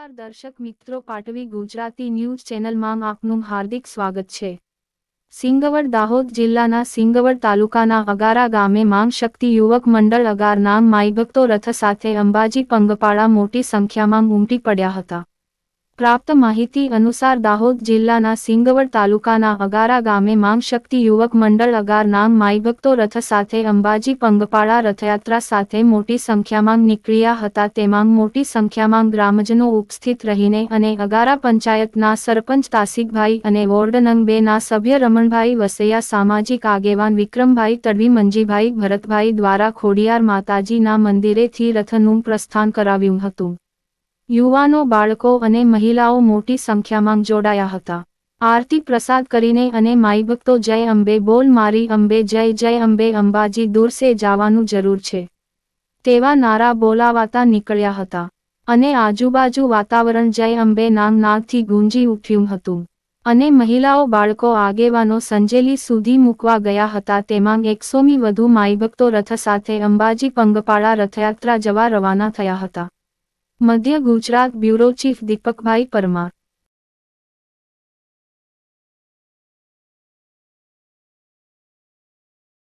નમસ્કાર દર્શક મિત્રો, પાટવી ગુજરાતી ન્યૂઝ ચેનલમાં આપનું હાર્દિક સ્વાગત છે. સિંગવડ દાહોદ જિલ્લાના સિંગવડ તાલુકાના અગારા ગામે માંગ શક્તિ યુવક મંડળ અગાર નામ માઈભક્તો રથ સાથે અંબાજી, પંગપાળા મોટી સંખ્યામાં ઉમટી પડ્યા હતા. પ્રાપ્ત માહિતી અનુસાર દાહોદ જિલ્લાના સિંગવડ તાલુકાના અગારા ગામે માંગ શક્તિ યુવક મંડળ અગાર નામ માઈભક્તો રથ સાથે અંબાજી પંગપાળા રથયાત્રા સાથે મોટી સંખ્યામાં નીકળ્યા હતા. તેમાં મોટી સંખ્યામાં ગ્રામજનો ઉપસ્થિત રહીને અને અગારા પંચાયતના સરપંચ તાસિકભાઈ અને વોર્ડ નંગ બે સભ્ય રમણભાઈ વસૈયા, સામાજિક આગેવાન વિક્રમભાઈ તડવી, મંજીભાઈ ભરતભાઈ દ્વારા ખોડિયાર માતાજીના મંદિરેથી રથનું પ્રસ્થાન કરાવ્યું હતું. યુવાનો, બાળકો અને મહિલાઓ મોટી સંખ્યામાં જોડાયા હતા. આરતી પ્રસાદ કરીને અને માઈભક્તો જય અંબે બોલ, મારી અંબે જય જય અંબે અંબાજી, દૂર સે જવાનું જરૂર છે. તેવા નારા બોલાવાતા નીકળ્યા હતા. અને આજુબાજુ વાતાવરણ જય અંબે નામ નાગથી ગુંજી ઉઠ્યું હતું. અને મહિલાઓ, બાળકો આગેવાનો સંજેલી સુધી મૂકવા ગયા હતા. તેમાં એકસોમી વધુ માઈભક્તો રથ સાથે અંબાજી, પંગપાળા રથયાત્રા જવા રવાના થયા હતા. મધ્ય ગુજરાત બ્યુરો ચીફ દીપકભાઈ પરમાર.